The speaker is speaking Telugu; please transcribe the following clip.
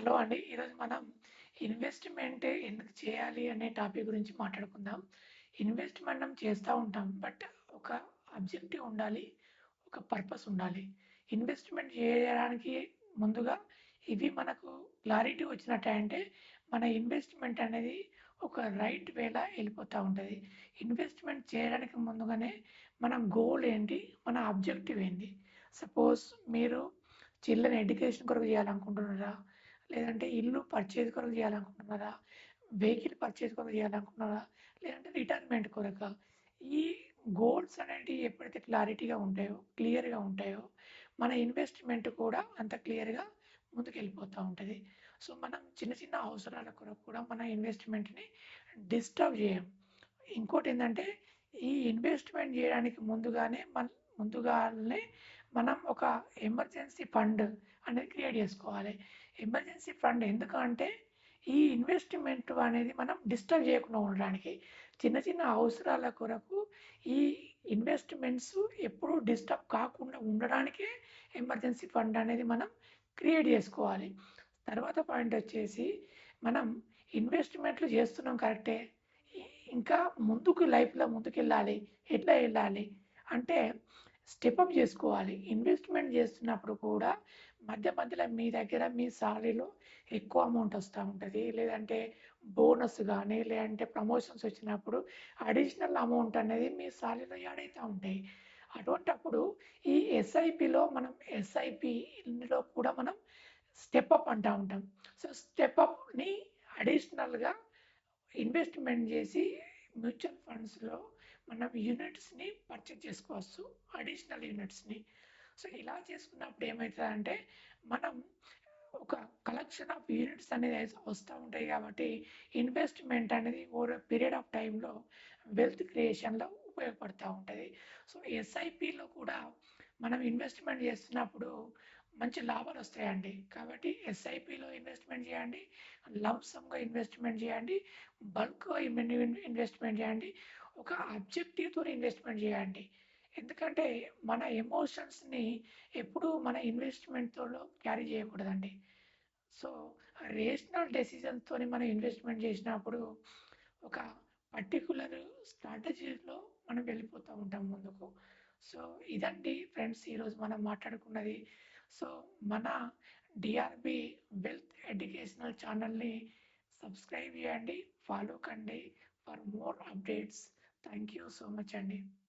హలో అండి. ఈరోజు మనం ఇన్వెస్ట్‌మెంట్ ఎందుకు చేయాలి అనే టాపిక్ గురించి మాట్లాడుకుందాం. ఇన్వెస్ట్ మనం చేస్తూ ఉంటాం. బట్ ఒక అబ్జెక్టివ్ ఉండాలి. ఒక పర్పస్ ఉండాలి. ఇన్వెస్ట్‌మెంట్ చేయడానికి ముందుగా ఇవి మనకు క్లారిటీ వచ్చినట్టంటే మన ఇన్వెస్ట్‌మెంట్ అనేది ఒక రైట్ వేలా వెళ్ళిపోతూ ఉంటుంది ఇన్వెస్ట్‌మెంట్ చేయడానికి ముందుగానే మన గోల్ ఏంటి? మన అబ్జెక్టివ్ ఏంటి సపోజ్ మీరు చిల్డ్రన్ ఎడ్యుకేషన్ కొరకు చేయాలనుకుంటున్నారా? లేదంటే ఇల్లు పర్చేజ్ కొరకు చేయాలనుకుంటున్నారా? వెహికల్ పర్చేజ్ కొరకు చేయాలనుకుంటున్నారా? లేదంటే రిటైర్మెంట్ కొరక ఈ గోల్స్ అనేటివి ఎప్పుడైతే క్లారిటీగా ఉంటాయో, క్లియర్‌గా ఉంటాయో, మన ఇన్వెస్ట్‌మెంట్ కూడా అంత క్లియర్‌గా ముందుకెళ్ళిపోతూ ఉంటుంది సో, మనం చిన్న చిన్న అవసరాల కొరకు కూడా మన ఇన్వెస్ట్‌మెంట్‌ని డిస్టర్బ్ చేయం. ఏంటంటే ఈ ఇన్వెస్ట్‌మెంట్ చేయడానికి ముందుగానే మన ముందుగానే మనం ఒక ఎమర్జెన్సీ ఫండ్ అనేది క్రియేట్ చేసుకోవాలి. ఎమర్జెన్సీ ఫండ్ ఎందుకంటే ఈ ఇన్వెస్ట్‌మెంట్ అనేది మనం డిస్టర్బ్ చేయకుండా ఉండడానికి. చిన్న చిన్న అవసరాల కొరకు ఈ ఇన్వెస్ట్‌మెంట్స్ ఎప్పుడూ డిస్టర్బ్ కాకుండా ఉండడానికే ఎమర్జెన్సీ ఫండ్ అనేది మనం క్రియేట్ చేసుకోవాలి. తర్వాత పాయింట్ వచ్చేసి మనం ఇన్వెస్ట్‌మెంట్‌లు చేస్తున్నాం కరెక్టే. ఇంకా ముందుకు లైఫ్‌లో ముందుకెళ్ళాలి. ఎట్లా వెళ్ళాలి అంటే స్టెప్ అప్ చేసుకోవాలి. ఇన్వెస్ట్‌మెంట్ చేస్తున్నప్పుడు కూడా మధ్య మధ్యలో మీ దగ్గర మీ సాలరీలో ఎక్కువ అమౌంట్ వస్తూ ఉంటుంది లేదంటే బోనస్ కానీ లేదంటే ప్రమోషన్స్ వచ్చినప్పుడు అడిషనల్ అమౌంట్ అనేది మీ సాలరీలో యాడ్ అవుతూ ఉంటాయి. అటువంటప్పుడు ఈ ఎస్ఐపిలో మనం ఎస్ఐపిలో కూడా మనం స్టెప్ అప్ అంటూ ఉంటాం. సో, స్టెప్ అప్‌ని అడిషనల్‌గా ఇన్వెస్ట్‌మెంట్ చేసి మ్యూచువల్ ఫండ్స్‌లో మనం యూనిట్స్‌ని పర్చేజ్ చేసుకోవచ్చు. అడిషనల్ యూనిట్స్‌ని. సో, ఇలా చేసుకున్నప్పుడు ఏమవుతుందంటే మనం ఒక కలెక్షన్ ఆఫ్ యూనిట్స్ అనేది వస్తూ ఉంటాయి కాబట్టి ఇన్వెస్ట్‌మెంట్ అనేది ఓవర్ పీరియడ్ ఆఫ్ టైంలో వెల్త్ క్రియేషన్‌లో ఉపయోగపడుతూ ఉంటుంది సో, ఎస్ఐపిలో కూడా మనం ఇన్వెస్ట్‌మెంట్ చేస్తున్నప్పుడు మంచి లాభాలు వస్తాయండి కాబట్టి ఎస్ఐపిలో ఇన్వెస్ట్‌మెంట్ చేయండి. లంప్ సమ్‌గా ఇన్వెస్ట్‌మెంట్ చేయండి. బల్క్‌గా ఇన్వెస్ట్‌మెంట్ చేయండి. ఒక ఆబ్జెక్టివ్‌తోని ఇన్వెస్ట్‌మెంట్ చేయండి. ఎందుకంటే మన ఎమోషన్స్‌ని ఎప్పుడూ మన ఇన్వెస్ట్మెంట్తో క్యారీ చేయకూడదండి. సో, రేషనల్ డెసిషన్స్‌తోని మనం ఇన్వెస్ట్‌మెంట్ చేసినప్పుడు ఒక పర్టికులర్ స్ట్రాటజీలో మనం వెళ్ళిపోతూ ఉంటాం ముందుకు. సో, ఇదండి ఫ్రెండ్స్ ఈరోజు మనం మాట్లాడుకున్నది. సో, మన డిఆర్‌బి వెల్త్ ఎడ్యుకేషనల్ ఛానల్ని సబ్స్క్రైబ్ చేయండి. ఫాలో కండి for more updates. Thank you so much అండి.